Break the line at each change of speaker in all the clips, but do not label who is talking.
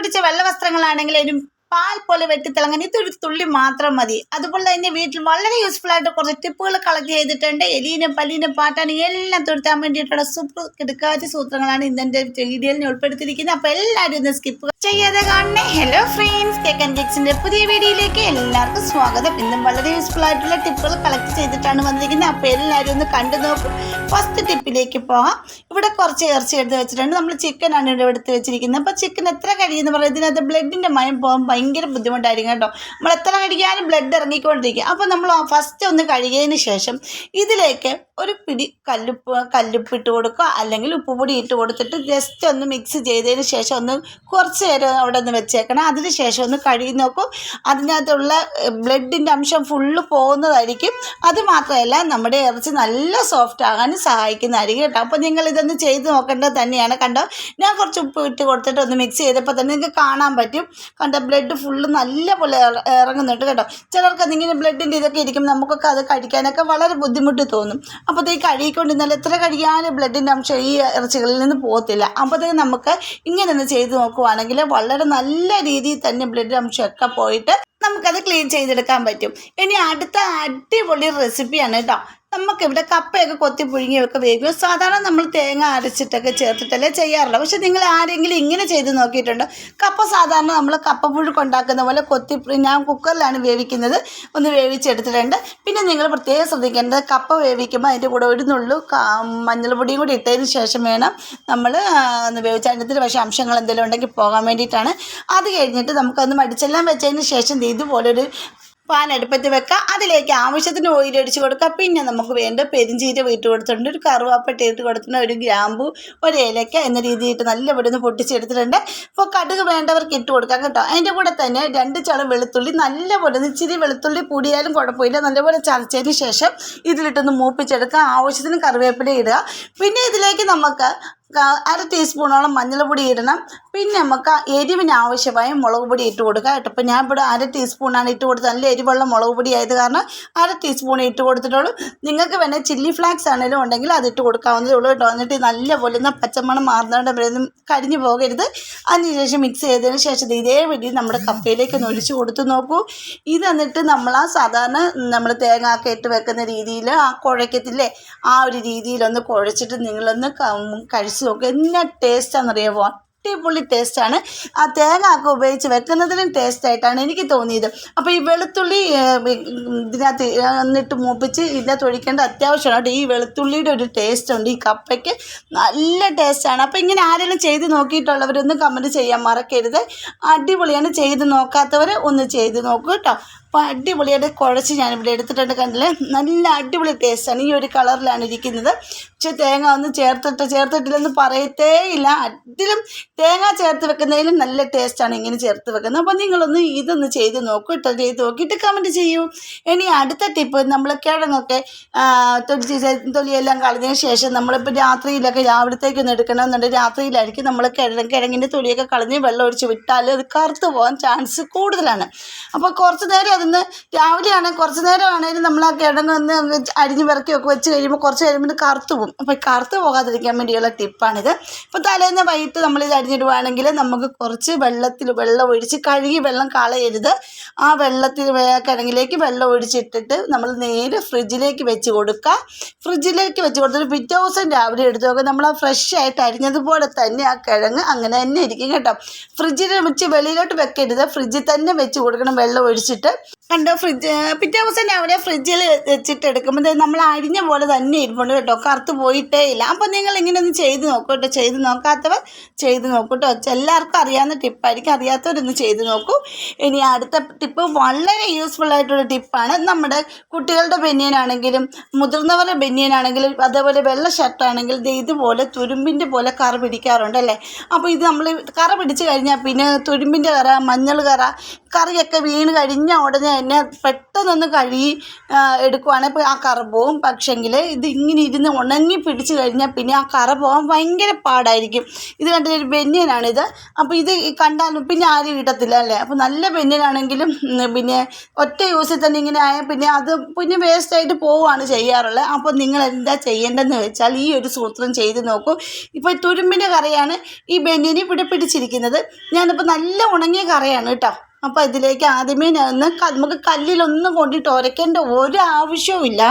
പിടിച്ച വെള്ള വസ്ത്രങ്ങളാണെങ്കിൽ അതിന് പാൽ പോലെ വെട്ടിത്തിളങ്ങാൻ ഇതൊരു തുള്ളി മാത്രം മതി. അതുപോലെ തന്നെ വീട്ടിൽ വളരെ യൂസ്ഫുൾ ആയിട്ട് കുറച്ച് ടിപ്പുകൾ കളക്ട് ചെയ്തിട്ടുണ്ട്. എലീനും പല്ലീനും പാട്ടാനും എല്ലാം തുരുത്താൻ വേണ്ടിയിട്ടുള്ള സൂപ്പർ കിടക്കാച്ച സൂത്രങ്ങളാണ് ഇന്നെന്റെ വീഡിയോയിൽ ഉൾപ്പെടുത്തിയിരിക്കുന്നത്. അപ്പോൾ എല്ലാവരും ഇന്ന് സ്കിപ്പ് ചെയ്യാതെ കാണണേ. ഹലോ ഫ്രണ്ട്സ് കേക്ക് ആൻഡ് കേക്സിന്റെ പുതിയ വീഡിയോയിലേക്ക് എല്ലാവർക്കും സ്വാഗതം. ഇന്നും വളരെ യൂസ്ഫുൾ ആയിട്ടുള്ള ടിപ്പുകൾ കളക്ട് ചെയ്തിട്ടാണ് വന്നിരിക്കുന്നത്. അപ്പോൾ എല്ലാവരും ഒന്ന് കണ്ടു നോക്കും. ഫസ്റ്റ് ടിപ്പിലേക്ക് പോകാം. ഇവിടെ കുറച്ച് ഇറച്ചി എടുത്ത് വെച്ചിട്ടുണ്ട്. നമ്മൾ ചിക്കനാണ് ഇവിടെ എടുത്ത് വെച്ചിരിക്കുന്നത്. അപ്പോൾ ചിക്കൻ എത്ര കഴിയുമെന്ന് പറയുന്നത് ഇതിനകത്ത് ബ്ലഡിന്റെ മയം പോകാൻ ഭയങ്കര ബുദ്ധിമുട്ടായിരിക്കും കേട്ടോ. നമ്മൾ എത്ര കഴിക്കാനും ബ്ലഡ് ഇറങ്ങിക്കൊണ്ടിരിക്കും. അപ്പോൾ നമ്മൾ ഫസ്റ്റ് ഒന്ന് കഴുകിയതിന് ശേഷം ഇതിലേക്ക് ഒരു പിടി കല്ലുപ്പ് കല്ലുപ്പ് ഇട്ട് കൊടുക്കുക. അല്ലെങ്കിൽ ഉപ്പുപൊടി ഇട്ട് കൊടുത്തിട്ട് ജസ്റ്റ് ഒന്ന് മിക്സ് ചെയ്തതിന് ശേഷം ഒന്ന് കുറച്ച് നേരം അവിടെ ഒന്ന് വെച്ചേക്കണം. അതിന് ശേഷം ഒന്ന് കഴുകി നോക്കും. അതിനകത്തുള്ള ബ്ലഡിന്റെ അംശം ഫുള്ള് പോകുന്നതായിരിക്കും. അത് മാത്രമല്ല നമ്മുടെ ഇറച്ചി നല്ല സോഫ്റ്റ് ആകാനും സഹായിക്കുന്നതായിരിക്കും കേട്ടോ. അപ്പോൾ നിങ്ങൾ ഇതൊന്ന് ചെയ്ത് നോക്കേണ്ടത് തന്നെയാണ്. കണ്ടോ? ഞാൻ കുറച്ച് ഉപ്പ് ഇട്ട് കൊടുത്തിട്ട് ഒന്ന് മിക്സ് ചെയ്തപ്പോൾ തന്നെ നിങ്ങൾക്ക് കാണാൻ പറ്റും. കണ്ടോ? ബ്ലഡ് ഫുള്ള് നല്ല പോലെ ഇറങ്ങുന്നുണ്ട് കേട്ടോ. ചിലർക്ക് അതിങ്ങനെ ബ്ലഡിന്റെ ഇതൊക്കെ ഇരിക്കും നമുക്കൊക്കെ അത് കഴിക്കാനൊക്കെ വളരെ ബുദ്ധിമുട്ട് തോന്നും. ഈ കഴുകിക്കൊണ്ടിരുന്നാൽ എത്ര കഴിയാനും ബ്ലഡിന്റെ അംശം ഈ ഇറച്ചികളിൽ നിന്ന് പോകത്തില്ല. അപ്പോൾ നമുക്ക് ഇങ്ങനെ ഒന്ന് ചെയ്ത് നോക്കുവാണെങ്കിൽ വളരെ നല്ല രീതിയിൽ തന്നെ ബ്ലഡ് അംശമൊക്കെ പോയിട്ട് നമുക്കത് ക്ലീൻ ചെയ്തെടുക്കാൻ പറ്റും. ഇനി അടുത്ത അടിപൊളി റെസിപ്പിയാണ് കേട്ടോ. നമുക്കിവിടെ കപ്പയൊക്കെ കൊത്തി പുഴുങ്ങിയൊക്കെ വേവിക്കും. സാധാരണ നമ്മൾ തേങ്ങ അരച്ചിട്ടൊക്കെ ചേർത്തിട്ടല്ലേ ചെയ്യാറുള്ളൂ. പക്ഷെ നിങ്ങൾ ആരെങ്കിലും ഇങ്ങനെ ചെയ്ത് നോക്കിയിട്ടുണ്ടോ? കപ്പ സാധാരണ നമ്മൾ കപ്പ പുഴുക്ക് ഉണ്ടാക്കുന്ന പോലെ കൊത്തി ഞാൻ കുക്കറിലാണ് വേവിക്കുന്നത്. ഒന്ന് വേവിച്ചെടുത്തിട്ടുണ്ട്. പിന്നെ നിങ്ങൾ പ്രത്യേകം ശ്രദ്ധിക്കേണ്ടത് കപ്പ വേവിക്കുമ്പോൾ അതിന്റെ കൂടെ ഒരു നുള്ളു മഞ്ഞൾപ്പൊടിയും കൂടി ഇട്ടതിന് ശേഷം വേണം നമ്മൾ ഒന്ന് വേവിച്ചതിന്റെ പക്ഷേ അംശങ്ങൾ എന്തെങ്കിലും ഉണ്ടെങ്കിൽ പോകാൻ വേണ്ടിയിട്ടാണ്. അത് കഴിഞ്ഞിട്ട് നമുക്കൊന്ന് മടിച്ചെല്ലാം വെച്ചതിന് ശേഷം ഇതുപോലൊരു പാൻ അടുപ്പത്ത് വെക്കുക അതിലേക്ക് ആവശ്യത്തിന് ഓയിൽ അടിച്ച് കൊടുക്കുക പിന്നെ നമുക്ക് വേണ്ട പെരിഞ്ചീര ഇട്ട് കൊടുത്തിട്ടുണ്ട്. ഒരു കറുവാപ്പട്ട ഇട്ട് കൊടുത്തിട്ടുണ്ട്. ഒരു ഗ്രാമ്പു ഒരു ഏലക്ക എന്ന രീതിയിട്ട് നല്ല ഇവിടെ നിന്ന് പൊട്ടിച്ചെടുത്തിട്ടുണ്ട്. അപ്പോൾ കടുക് വേണ്ടവർക്ക് ഇട്ട് കൊടുക്കാം കേട്ടോ. അതിന്റെ കൂടെ തന്നെ രണ്ട് ചള വെളുത്തുള്ളി നല്ലപോലെ ഇച്ചിരി വെളുത്തുള്ളി കൂടിയാലും കുഴപ്പമില്ല. നല്ലപോലെ ചതച്ചതിന് ശേഷം ഇതിലിട്ടൊന്ന് മൂപ്പിച്ചെടുക്കുക. ആവശ്യത്തിന് കറിവേപ്പില ഇടുക. പിന്നെ ഇതിലേക്ക് നമുക്ക് അര ടീസ്പൂണോളം മഞ്ഞൾപ്പൊടി ഇടണം. പിന്നെ നമുക്ക് എരിവിന് ആവശ്യമായ മുളക് പൊടി ഇട്ട് കൊടുക്കുക കേട്ടോ. അപ്പോൾ ഞാൻ ഇവിടെ അര ടീസ്പൂണാണ് ഇട്ട് കൊടുത്തത്. നല്ല എരിവുള്ള മുളക് പൊടി ആയത് കാരണം അര ടീസ്പൂൺ ഇട്ട് കൊടുത്തിട്ടുള്ളൂ. നിങ്ങൾക്ക് വേണേൽ ചില്ലി ഫ്ലാക്സ് ആണെങ്കിലും ഉണ്ടെങ്കിൽ അത് ഇട്ട് കൊടുക്കാവുന്നതേ ഉള്ളൂ കേട്ടോ. എന്നിട്ട് നല്ലപോലെ ഒന്ന് പച്ചമണം മാറുന്നതുകൊണ്ട് വരെയൊന്നും കരിഞ്ഞു പോകരുത്. അതിനുശേഷം മിക്സ് ചെയ്തതിന് ശേഷം ഇത് വഴി നമ്മുടെ കപ്പയിലേക്ക് ഒന്ന് ഒഴിച്ച് കൊടുത്ത് നോക്കൂ. ഇത് എന്നിട്ട് നമ്മൾ ആ സാധാരണ നമ്മൾ തേങ്ങ ഒക്കെ ഇട്ട് വെക്കുന്ന രീതിയിൽ ആ കുഴക്കത്തില്ലേ ആ ഒരു രീതിയിലൊന്ന് കുഴച്ചിട്ട് നിങ്ങളൊന്ന് ക- കഴിച്ച് നോക്കുക എന്നാ ടേസ്റ്റാണെന്നറിയാമോ അടിപൊളി ടേസ്റ്റാണ് ആ തേങ്ങ ഒക്കെ ഉപയോഗിച്ച് വെക്കുന്നതിനും ടേസ്റ്റായിട്ടാണ് എനിക്ക് തോന്നിയത്. അപ്പോൾ ഈ വെളുത്തുള്ളി ഇതിനകത്ത് എന്നിട്ട് മൂപ്പിച്ച് ഇതിനകത്ത് ഒഴിക്കേണ്ട അത്യാവശ്യമാണ്. കേട്ടോ ഈ വെളുത്തുള്ളിയുടെ ഒരു ടേസ്റ്റ് ഉണ്ട്. ഈ കപ്പയ്ക്ക് നല്ല ടേസ്റ്റാണ് അപ്പോൾ ഇങ്ങനെ ആരെങ്കിലും ചെയ്ത് നോക്കിയിട്ടുള്ളവരൊന്ന് കമന്റ് ചെയ്യാൻ മറക്കരുത്. അടിപൊളിയാണ് ചെയ്ത് നോക്കാത്തവർ ഒന്ന് ചെയ്ത് നോക്കൂ കേട്ടോ. അപ്പോൾ അടിപൊളിയായിട്ട് കുഴച്ച് ഞാനിവിടെ എടുത്തിട്ടുണ്ട് കണ്ടില്ലേ? നല്ല അടിപൊളി ടേസ്റ്റാണ് ഈ ഒരു കളറിലാണ് ഇരിക്കുന്നത്. പക്ഷെ തേങ്ങ ഒന്ന് ചേർത്തിട്ട് ചേർത്തിട്ടില്ലെന്ന് പറയത്തേ ഇല്ല. അതിലും തേങ്ങ ചേർത്ത് വെക്കുന്നതിലും നല്ല ടേസ്റ്റാണ് ഇങ്ങനെ ചേർത്ത് വെക്കുന്നത്. അപ്പോൾ നിങ്ങളൊന്ന് ഇതൊന്ന് ചെയ്ത് നോക്കൂ. ഇട്ടോ ചെയ്ത് നോക്കിയിട്ട് കമന്റ് ചെയ്യൂ. ഇനി അടുത്ത ടിപ്പ് നമ്മൾ കിഴങ്ങൊക്കെ തൊലി തൊലിയെല്ലാം കളഞ്ഞതിന് ശേഷം നമ്മളിപ്പോൾ രാത്രിയിലൊക്കെ രാവിലത്തേക്കൊന്ന് എടുക്കണമെന്നുണ്ടെങ്കിൽ രാത്രിയിലായിരിക്കും നമ്മൾ കിഴങ്ങ് കിഴങ്ങിന്റെ തൊലിയൊക്കെ കളഞ്ഞ് വെള്ളം ഒഴിച്ച് വിട്ടാൽ അത് കറുത്ത് പോകാൻ ചാൻസ് കൂടുതലാണ്. അപ്പോൾ കുറച്ച് നേരം അതൊന്ന് രാവിലെയാണെങ്കിൽ കുറച്ച് നേരം ആണെങ്കിലും നമ്മൾ ആ കിഴങ്ങ് ഒന്ന് അരിഞ്ഞ് വിറക്കിയൊക്കെ വെച്ച് കഴിയുമ്പോൾ കുറച്ച് കഴിയുമ്പോൾ കറുത്ത് പോകും അപ്പോൾ കറുത്ത് പോകാതിരിക്കാൻ വേണ്ടിയുള്ള ടിപ്പാണിത്. ഇപ്പോൾ തലേന്ന് വൈകിട്ട് നമ്മൾ ഇത് അരിഞ്ഞിടുവാണെങ്കിൽ നമുക്ക് കുറച്ച് വെള്ളത്തിൽ വെള്ളം ഒഴിച്ച് കഴുകി വെള്ളം കളയരുത്. ആ വെള്ളത്തിൽ കിഴങ്ങിലേക്ക് വെള്ളം ഒഴിച്ചിട്ടിട്ട് നമ്മൾ നേരെ ഫ്രിഡ്ജിലേക്ക് വെച്ച് കൊടുക്കുക. ഫ്രിഡ്ജിലേക്ക് വെച്ച് കൊടുത്തിട്ട് പിറ്റേ ദിവസം രാവിലെ എടുത്ത് നോക്കുക നമ്മൾ ആ ഫ്രഷ് ആയിട്ട് അരിഞ്ഞതുപോലെ തന്നെ ആ കിഴങ്ങ് അങ്ങനെ തന്നെ ഇരിക്കും കേട്ടോ. ഫ്രിഡ്ജിൽ വെച്ച് വെളിയിലോട്ട് വെക്കരുത്. ഫ്രിഡ്ജിൽ തന്നെ വെച്ച് കൊടുക്കണം വെള്ളം ഒഴിച്ചിട്ട്. കണ്ടോ ഫ്രിഡ്ജ്? പിറ്റേ ദിവസം രാവിലെ ഫ്രിഡ്ജിൽ വെച്ചിട്ട് എടുക്കുമ്പോൾ നമ്മൾ അരിഞ്ഞ പോലെ തന്നെ ഇരിപ്പുണ്ട് കേട്ടോ. കറുത്ത് പോയിട്ടേ ഇല്ല. അപ്പോൾ നിങ്ങൾ ഇങ്ങനെ ഒന്ന് ചെയ്ത് നോക്കൂട്ടോ ചെയ്ത് നോക്കാത്തവർ ചെയ്ത് നോക്കൂട്ടോ എല്ലാവർക്കും അറിയാവുന്ന ടിപ്പായിരിക്കും അറിയാത്തവരൊന്ന് ചെയ്ത് നോക്കൂ. ഇനി അടുത്ത ടിപ്പ് വളരെ യൂസ്ഫുൾ ആയിട്ടുള്ള ടിപ്പാണ് നമ്മുടെ കുട്ടികളുടെ ബനിയനാണെങ്കിലും മുതിർന്നവരുടെ ബനിയനാണെങ്കിലും അതേപോലെ വെള്ള ഷർട്ടാണെങ്കിൽ ഇതുപോലെ തുരുമ്പിന്റെ പോലെ കറ പിടിക്കാറുണ്ട് അല്ലേ? അപ്പോൾ ഇത് നമ്മൾ കറ പിടിച്ച് കഴിഞ്ഞാൽ പിന്നെ തുരുമ്പിന്റെ കറ മഞ്ഞൾ കറ കറിയൊക്കെ വീണ് കഴിഞ്ഞ ഉടനെ തന്നെ പെട്ടെന്നൊന്ന് കഴുകി എടുക്കുവാണെങ്കിൽ ആ കറ പോവും. പക്ഷെങ്കിൽ ഇത് ഇങ്ങനെ ഇരുന്ന് ഉണങ്ങി ഉണങ്ങി പിടിച്ചു കഴിഞ്ഞാൽ പിന്നെ ആ കറ പോകാൻ ഭയങ്കര പാടായിരിക്കും. ഇത് കണ്ടിട്ട് ഒരു ബെന്യനാണിത്. അപ്പോൾ ഇത് കണ്ടാലും പിന്നെ ആരും കിട്ടത്തില്ല അല്ലേ? അപ്പോൾ നല്ല ബെന്യനാണെങ്കിലും പിന്നെ ഒറ്റ യൂസിൽ തന്നെ ഇങ്ങനെ ആയാൽ പിന്നെ അത് പിന്നെ വേസ്റ്റായിട്ട് പോവുകയാണ് ചെയ്യാറുള്ളത്. അപ്പോൾ നിങ്ങൾ എന്താ ചെയ്യേണ്ടതെന്ന് വെച്ചാൽ ഈ ഒരു സൂത്രം ചെയ്ത് നോക്കൂ. ഇപ്പോൾ തുരുമ്പിന്റെ കറയാണ് ഈ ബെന്യനി ഇവിടെ പിടിച്ചിരിക്കുന്നത്. ഞാനിപ്പോൾ നല്ല ഉണങ്ങിയ കറയാണ് കേട്ടോ. അപ്പോൾ ഇതിലേക്ക് ആദ്യമേ ഒന്ന് നമുക്ക് കല്ലിലൊന്നും കൊണ്ടിട്ട് ഉരയ്ക്കേണ്ട ഒരു ആവശ്യവുമില്ല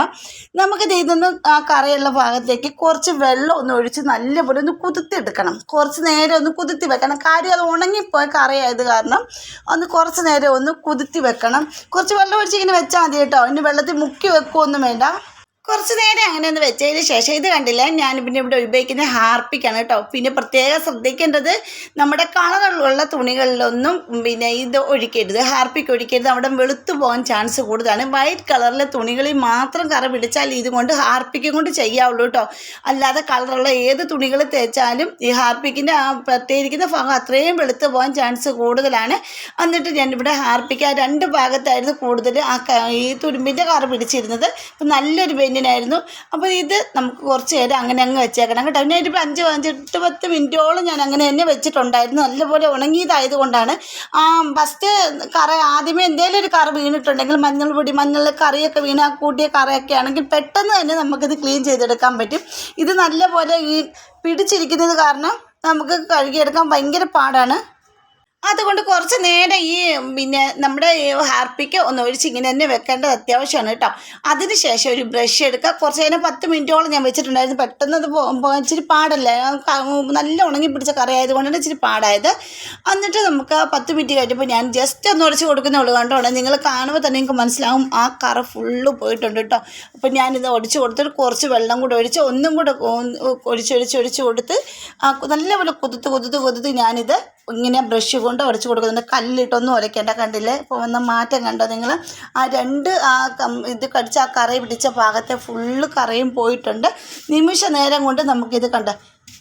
നമുക്ക് ഇതൊന്ന് ആ കറിയുള്ള ഭാഗത്തേക്ക് കുറച്ച് വെള്ളം ഒന്ന് ഒഴിച്ച് നല്ലപോലെ ഒന്ന് കുതിർത്തിയെടുക്കണം കുറച്ച് നേരം ഒന്ന് കുതിർത്തി വെക്കണം. കാര്യം അത് ഉണങ്ങിപ്പോയ കറിയായത് കാരണം ഒന്ന് കുറച്ച് നേരം ഒന്ന് കുതിർത്തി വെക്കണം. കുറച്ച് വെള്ളം ഒഴിച്ച് ഇങ്ങനെ വെച്ചാൽ മതി കേട്ടോ. ഇനി വെള്ളത്തിൽ മുക്കി വെക്കുകയൊന്നും വേണ്ട. കുറച്ച് നേരം അങ്ങനെ ഒന്ന് വെച്ചതിന് ശേഷം ഇത് കണ്ടില്ല. ഞാൻ പിന്നെ ഇവിടെ ഉപയോഗിക്കുന്ന ഹാർപ്പിക്കാണ് കേട്ടോ. പിന്നെ പ്രത്യേകം ശ്രദ്ധിക്കേണ്ടത് നമ്മുടെ കളറുള്ള തുണികളിലൊന്നും പിന്നെ ഇത് ഒഴിക്കരുത്. ഹാർപ്പിക്ക് ഒഴിക്കരുത്. അവിടെ വെളുത്തു പോകാൻ ചാൻസ് കൂടുതലാണ്. വൈറ്റ് കളറിലെ തുണികളിൽ മാത്രം കറ പിടിച്ചാൽ ഇതുകൊണ്ട് ഹാർപ്പിക്കും കൊണ്ട് ചെയ്യാവുള്ളൂ കേട്ടോ. അല്ലാതെ കളറുള്ള ഏത് തുണികൾ തേച്ചാലും ഈ ഹാർപ്പിക്കിന്റെ ആ പ്രത്യേകിക്കുന്ന ഭാഗം അത്രയും വെളുത്തു പോകാൻ ചാൻസ് കൂടുതലാണ്. എന്നിട്ട് ഞാൻ ഇവിടെ ഹാർപ്പിക്ക് ആ രണ്ട് ഭാഗത്തായിരുന്നു കൂടുതൽ ആ ഈ തുരുമ്പിന്റെ കറ പിടിച്ചിരുന്നത്. അപ്പം നല്ലൊരു ബെന്നിനായിരുന്നു അപ്പോൾ ഇത് നമുക്ക് കുറച്ച് നേരം അങ്ങനെ അങ്ങ് വെച്ചേക്കണം. കേട്ടോ പിന്നെ ഒരു അഞ്ച് അഞ്ചെട്ട് പത്ത് മിനിറ്റോളം ഞാൻ അങ്ങനെ തന്നെ വെച്ചിട്ടുണ്ടായിരുന്നു. നല്ലപോലെ ഉണങ്ങിയതായത് കൊണ്ടാണ് ഫസ്റ്റ് കറ ആദ്യമേ എന്തെങ്കിലും ഒരു കറ വീണിട്ടുണ്ടെങ്കിൽ മഞ്ഞൾ പൊടി മഞ്ഞൾ കറിയൊക്കെ വീണ കൂട്ടിയ കറയൊക്കെ ആണെങ്കിൽ പെട്ടെന്ന് തന്നെ നമുക്കിത് ക്ലീൻ ചെയ്തെടുക്കാൻ പറ്റും. ഇത് നല്ലപോലെ ഈ പിടിച്ചിരിക്കുന്നത് കാരണം നമുക്ക് കഴുകിയെടുക്കാൻ ഭയങ്കര പാടാണ്. അതുകൊണ്ട് കുറച്ച് നേരം ഈ പിന്നെ നമ്മുടെ ഹാർപ്പിക്ക് ഒന്ന് ഒഴിച്ച് ഇങ്ങനെ തന്നെ വെക്കേണ്ടത് അത്യാവശ്യമാണ് കേട്ടോ. അതിന് ശേഷം ഒരു ബ്രഷ് എടുക്കുക കുറച്ച് നേരം പത്ത് മിനിറ്റോളം ഞാൻ വെച്ചിട്ടുണ്ടായിരുന്നു. പെട്ടെന്ന് അത് ഇച്ചിരി പാടല്ലേ? നല്ല ഉണങ്ങി പിടിച്ച കറി ആയതുകൊണ്ടാണ് ഇച്ചിരി പാടായത്. എന്നിട്ട് നമുക്ക് പത്ത് മിനിറ്റ് കഴിഞ്ഞപ്പോൾ ഞാൻ ജസ്റ്റ് ഒന്ന് ഉടച്ച് കൊടുക്കുന്നേ കണ്ടോ നിങ്ങൾ കാണുമ്പോൾ തന്നെ നിങ്ങൾക്ക് മനസ്സിലാവും ആ കറ ഫുള്ള് പോയിട്ടുണ്ട് കേട്ടോ. അപ്പം ഞാനിത് ഒടിച്ച് കൊടുത്തിട്ട് കുറച്ച് വെള്ളം കൂടെ ഒഴിച്ച് ഒന്നും കൂടെ ഒഴിച്ചൊഴിച്ച് ഒഴിച്ച് കൊടുത്ത് നല്ലപോലെ കുതിർത്ത് കുതിർത്ത് കുതിർത്ത് ഞാനിത് ഇങ്ങനെ ബ്രഷ് കൊണ്ട് ഉരച്ച് കൊടുക്കുന്നുണ്ട് കല്ലിട്ടൊന്നും ഉരയ്ക്കേണ്ട കണ്ടില്ലേ? ഇപ്പോൾ വന്ന മാറ്റം കണ്ടോ നിങ്ങൾ ആ രണ്ട് ആ ഇത് കടിച്ച ആ കറി പിടിച്ച ഭാഗത്തെ ഫുള്ള് കറിയും പോയിട്ടുണ്ട്. നിമിഷ നേരം കൊണ്ട് നമുക്കിത് കണ്ട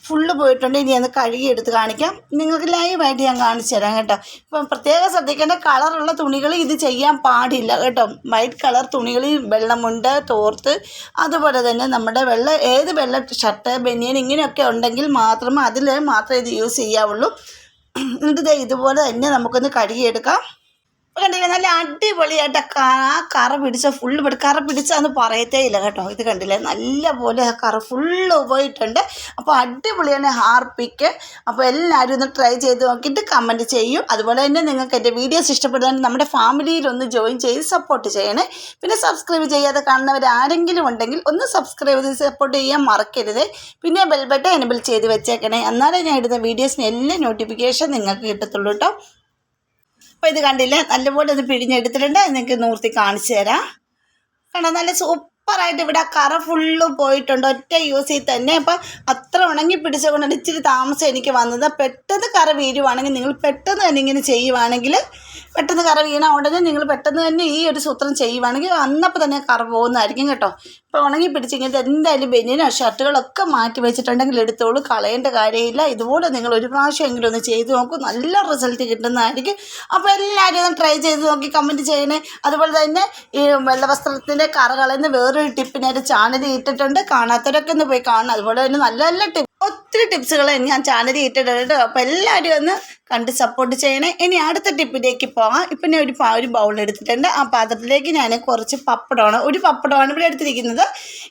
ഫുള്ള് പോയിട്ടുണ്ട്. ഇനി കഴുകി എടുത്ത് കാണിക്കാം. നിങ്ങൾക്ക് ലൈവായിട്ട് ഞാൻ കാണിച്ചു തരാം കേട്ടോ. ഇപ്പം പ്രത്യേകം ശ്രദ്ധിക്കേണ്ട കളറുള്ള തുണികൾ ഇത് ചെയ്യാൻ പാടില്ല കേട്ടോ. വൈറ്റ് കളർ തുണികളിൽ വെള്ളമുണ്ട് തോർത്ത്. അതുപോലെ തന്നെ നമ്മുടെ വെള്ള ഏത് വെള്ള ഷർട്ട് ബനിയൻ ഇങ്ങനെയൊക്കെ ഉണ്ടെങ്കിൽ മാത്രമേ അതിൽ മാത്രമേ ഇത് യൂസ് ചെയ്യാവുള്ളൂ. എന്നിട്ട് ഇതുപോലെ തന്നെ നമുക്കൊന്ന് കഴുകിയെടുക്കാം. കണ്ടില്ലേ നല്ല അടിപൊളിയായിട്ട് ആ കറ പിടിച്ച ഫുള്ള് പിടി കറ പിടിച്ചാന്ന് പറയത്തേ ഇല്ല കേട്ടോ. ഇത് കണ്ടില്ലേ നല്ല പോലെ ആ കറ ഫുള്ള് പോയിട്ടുണ്ട്. അപ്പോൾ അടിപൊളിയാണ് ഹാർപ്പിക്ക്. അപ്പോൾ എല്ലാവരും ഒന്ന് ട്രൈ ചെയ്ത് നോക്കിയിട്ട് കമന്റ് ചെയ്യും. അതുപോലെ തന്നെ നിങ്ങൾക്ക് എന്റെ വീഡിയോസ് ഇഷ്ടപ്പെടുന്നുണ്ട് നമ്മുടെ ഫാമിലിയിൽ ഒന്ന് ജോയിൻ ചെയ്ത് സപ്പോർട്ട് ചെയ്യണേ. പിന്നെ സബ്സ്ക്രൈബ് ചെയ്യാതെ കാണുന്നവർ ആരെങ്കിലും ഉണ്ടെങ്കിൽ ഒന്ന് സബ്സ്ക്രൈബ് ചെയ്ത് സപ്പോർട്ട് ചെയ്യാൻ മറക്കരുത്. പിന്നെ ബെൽബട്ടൺ എനബിൾ ചെയ്ത് വെച്ചേക്കണേ. എന്നാലേ ഞാൻ ഇടുന്ന വീഡിയോസിന് എല്ലാ നോട്ടിഫിക്കേഷൻ നിങ്ങൾക്ക് കിട്ടത്തുള്ളൂ കേട്ടോ. അപ്പോൾ ഇത് കണ്ടില്ലേ? നല്ലപോലെ ഒന്ന് പിഴിഞ്ഞെടുത്തിട്ടുണ്ട്. നിങ്ങൾക്ക് നൂർത്തി കാണിച്ചു തരാം. കണ്ടോ? നല്ല സൂപ്പറായിട്ട് ഇവിടെ കറ ഫുള്ള് പോയിട്ടുണ്ട്. ഒറ്റ യൂസിൽ തന്നെ. അപ്പം അത്ര ഉണങ്ങി പിടിച്ചുകൊണ്ടാണ് ഇച്ചിരി താമസം എനിക്ക് വന്നത്. പെട്ടെന്ന് കറ വീഴുവാണെങ്കിൽ നിങ്ങൾ പെട്ടെന്ന് തന്നെ ഇങ്ങനെ ചെയ്യുവാണെങ്കിൽ പെട്ടെന്ന് കറ വീണ ഉടനെ നിങ്ങൾ പെട്ടെന്ന് തന്നെ ഈ ഒരു സൂത്രം ചെയ്യുവാണെങ്കിൽ അന്നപ്പോൾ തന്നെ കറ പോകുന്നതായിരിക്കും കേട്ടോ. ഇപ്പോൾ ഉണങ്ങി പിടിച്ചിങ്ങനെ എന്തായാലും ബനിയനോ ഷർട്ടുകളൊക്കെ മാറ്റി വെച്ചിട്ടുണ്ടെങ്കിൽ എടുത്തോളൂ. കളയേണ്ട കാര്യമില്ല. ഇതുപോലെ നിങ്ങൾ ഒരു പ്രാവശ്യമെങ്കിലും ഒന്ന് ചെയ്ത് നോക്കൂ. നല്ല റിസൾട്ട് കിട്ടുന്നതായിരിക്കും. അപ്പോൾ എല്ലാവരും ഒന്ന് ട്രൈ ചെയ്ത് നോക്കി കമന്റ് ചെയ്യണേ. അതുപോലെ തന്നെ ഈ വെള്ള വസ്ത്രത്തിന്റെ കറ കളയുന്ന വേറൊരു ടിപ്പിനൊരു ചാനൽ ഇട്ടിട്ടുണ്ട്. കാണാത്തവരൊക്കെ ഒന്ന് പോയി കാണണം. അതുപോലെ തന്നെ നല്ല നല്ല ടിപ്പ് ഒത്തിരി ടിപ്സുകൾ ഞാൻ ചാനലിൽ ഇട്ടിട്ടുണ്ട്. അപ്പോൾ എല്ലാവരും ഒന്ന് കണ്ട് സപ്പോർട്ട് ചെയ്യണേ. ഇനി അടുത്ത ടിപ്പിലേക്ക് പോകാം ഇപ്പം ഞാൻ ഒരു ഒരു ബൗൾ എടുത്തിട്ടുണ്ട്. ആ പാത്രത്തിലേക്ക് ഞാൻ കുറച്ച് പപ്പടമാണ് ഒരു പപ്പടമാണ് ഇവിടെ എടുത്തിരിക്കുന്നത്.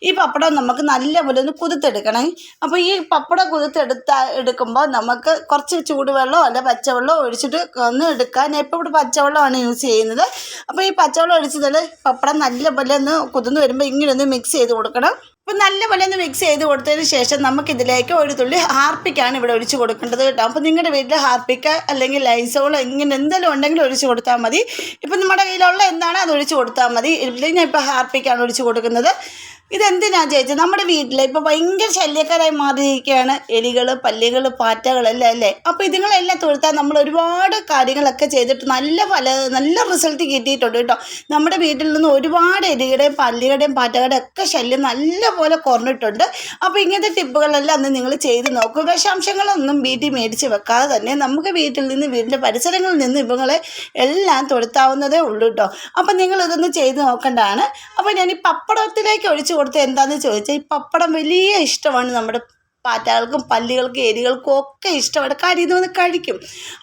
ഈ പപ്പടം നമുക്ക് നല്ലപോലെ ഒന്ന് കുതിർത്തെടുക്കണം. അപ്പോൾ ഈ പപ്പടം കുതിർത്തെടുത്ത എടുക്കുമ്പോൾ നമുക്ക് കുറച്ച് ചൂടുവെള്ളമോ അല്ല പച്ചവെള്ളമോ ഒഴിച്ചിട്ട് ഒന്ന് എടുക്കാൻ ഞാൻ ഇപ്പോൾ ഇവിടെ പച്ചവെള്ളമാണ് യൂസ് ചെയ്യുന്നത്. അപ്പോൾ ഈ പച്ചവെള്ളം ഒഴിച്ചതിൽ പപ്പടം നല്ലപോലെ ഒന്ന് കുതിർന്ന് വരുമ്പോൾ ഇങ്ങനെ ഒന്ന് മിക്സ് ചെയ്ത് കൊടുക്കണം. അപ്പോൾ നല്ലപോലെ ഒന്ന് മിക്സ് ചെയ്ത് കൊടുത്തതിന് ശേഷം നമുക്കിതിലേക്ക് ഒരു തുള്ളി ഹാർപ്പിക്കാണ് ഇവിടെ ഒഴിച്ച് കൊടുക്കേണ്ടത് കേട്ടോ. അപ്പോൾ നിങ്ങളുടെ വീട്ടിൽ ഹാർപ്പിക്ക അല്ലെങ്കിൽ ലൈസോളോ ഇങ്ങനെ എന്തെങ്കിലും ഉണ്ടെങ്കിൽ ഒഴിച്ച് കൊടുത്താൽ മതി. ഇപ്പം നമ്മുടെ കയ്യിലുള്ള എന്താണ് അത് ഒഴിച്ച് കൊടുത്താൽ മതി. ഇല്ലെങ്കിൽ ഞാൻ ഇപ്പോൾ ഹാർപ്പിക്കാണ് ഒഴിച്ച് കൊടുക്കുന്നത്. ഇതെന്തിനാ ചേച്ചി? നമ്മുടെ വീട്ടിലെ ഇപ്പോൾ ഭയങ്കര ശല്യക്കാരായി മാറിയിരിക്കുകയാണ്. എലികൾ പല്ലികൾ പാറ്റകളെല്ലാം അല്ലേ? അപ്പോൾ ഇതുങ്ങളെല്ലാം തൊഴുത്താൽ നമ്മൾ ഒരുപാട് കാര്യങ്ങളൊക്കെ ചെയ്തിട്ട് നല്ല ഫല നല്ല റിസൾട്ട് കിട്ടിയിട്ടുണ്ട് കേട്ടോ. നമ്മുടെ വീട്ടിൽ നിന്ന് ഒരുപാട് എലികളുടെയും പല്ലികളുടെയും പാറ്റകളുടെയും ഒക്കെ ശല്യം നല്ലപോലെ കുറഞ്ഞിട്ടുണ്ട്. അപ്പോൾ ഇങ്ങനത്തെ ടിപ്പുകളെല്ലാം അന്ന് നിങ്ങൾ ചെയ്ത് നോക്കുക വിഷാംശങ്ങളൊന്നും വീട്ടിൽ മേടിച്ച് വെക്കാതെ തന്നെ നമുക്ക് വീട്ടിൽ നിന്ന് വീടിന്റെ പരിസരങ്ങളിൽ നിന്ന് ഇവങ്ങളെ എല്ലാം തൊഴുത്താവുന്നതേ ഉള്ളൂ കേട്ടോ. അപ്പോൾ നിങ്ങൾ ഇതൊന്ന് ചെയ്ത് നോക്കേണ്ടതാണ്. അപ്പോൾ ഞാൻ ഈ പപ്പടത്തിലേക്ക് ഒഴിച്ച് കൊടുത്തത് എന്താണെന്ന് ചോദിച്ചാൽ ഈ പപ്പടം വലിയ ഇഷ്ടമാണ് നമ്മുടെ പാറ്റകൾക്കും പല്ലികൾക്കും എലികൾക്കും ഒക്കെ ഇഷ്ടമാണ്. കാര്യം വന്ന് കഴിക്കും.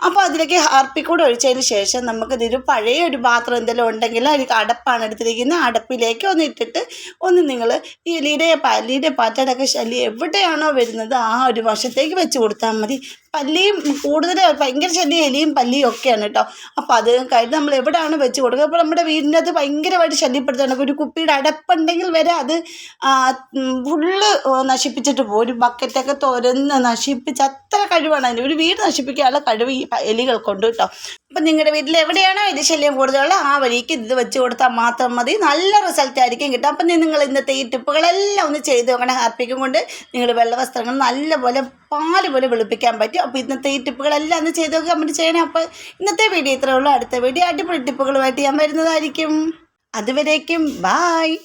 അപ്പോൾ അതിലേക്ക് ഹാർപ്പിക്കൂടെ ഒഴിച്ചതിന് ശേഷം നമുക്ക് ഇതിൽ പഴയ ഒരു പാത്രം എന്തെങ്കിലും ഉണ്ടെങ്കിൽ അതിൽ അടപ്പാണ് എടുത്തിരിക്കുന്നത്. അടപ്പിലേക്ക് ഒന്ന് ഇട്ടിട്ട് ഒന്ന് നിങ്ങൾ ഈ എലിയുടെ പല്ലിയുടെ പാറ്റയുടെ ഒക്കെ ശല്യം എവിടെയാണോ വരുന്നത് ആ ഒരു വശത്തേക്ക് വെച്ച് കൊടുത്താൽ മതി. പല്ലിയും കൂടുതൽ ഭയങ്കര ശല്യം എലിയും പല്ലിയും ഒക്കെയാണ് കേട്ടോ അപ്പോൾ അത് കഴിഞ്ഞ് നമ്മൾ എവിടെയാണ് വെച്ച് കൊടുക്കുക? അപ്പോൾ നമ്മുടെ വീടിന്റെ അത് ഭയങ്കരമായിട്ട് ശല്യപ്പെടുത്തുകയാണ്. ഒരു കുപ്പിയുടെ അടപ്പുണ്ടെങ്കിൽ വരെ അത് ഫുള്ള് നശിപ്പിച്ചിട്ട് പോകും. ഒരു ബക്കറ്റൊക്കെ തുരന്ന് നശിപ്പിച്ച് അത്ര കഴിവാണ് അതിന് ഒരു വീട് നശിപ്പിക്കാനുള്ള കഴിവ് ഈ എലികൾക്കുണ്ട് കേട്ടോ അപ്പം നിങ്ങളുടെ വീട്ടിൽ എവിടെയാണോ ഇത് ശല്യം കൂടുതലുള്ള ആ വഴിക്ക് ഇത് വെച്ച് കൊടുത്താൽ മാത്രം മതി. നല്ല റിസൾട്ട് ആയിരിക്കും കിട്ടും അപ്പം നിങ്ങൾ ഇന്നത്തെ ഈ ടിപ്പുകളെല്ലാം ഒന്ന് ചെയ്ത് നോക്കണം. ഹാർപ്പിക്കും കൊണ്ട് നിങ്ങൾ വെള്ളവസ്ത്രങ്ങൾ നല്ലപോലെ പാൽ പോലെ വെളുപ്പിക്കാൻ പറ്റും. അപ്പോൾ ഇന്നത്തെ ഈ ടിപ്പുകളെല്ലാം ഒന്ന് ചെയ്ത് നോക്കുക കമന്റ് ചെയ്യണേ. അപ്പോൾ ഇന്നത്തെ വീഡിയോ ഇത്രയേ ഉള്ളൂ. അടുത്ത വീഡിയോ അടിപൊളി ടിപ്പുകളുമായിട്ട് ഞാൻ വരുന്നതായിരിക്കും. അതുവരേക്കും ബായ്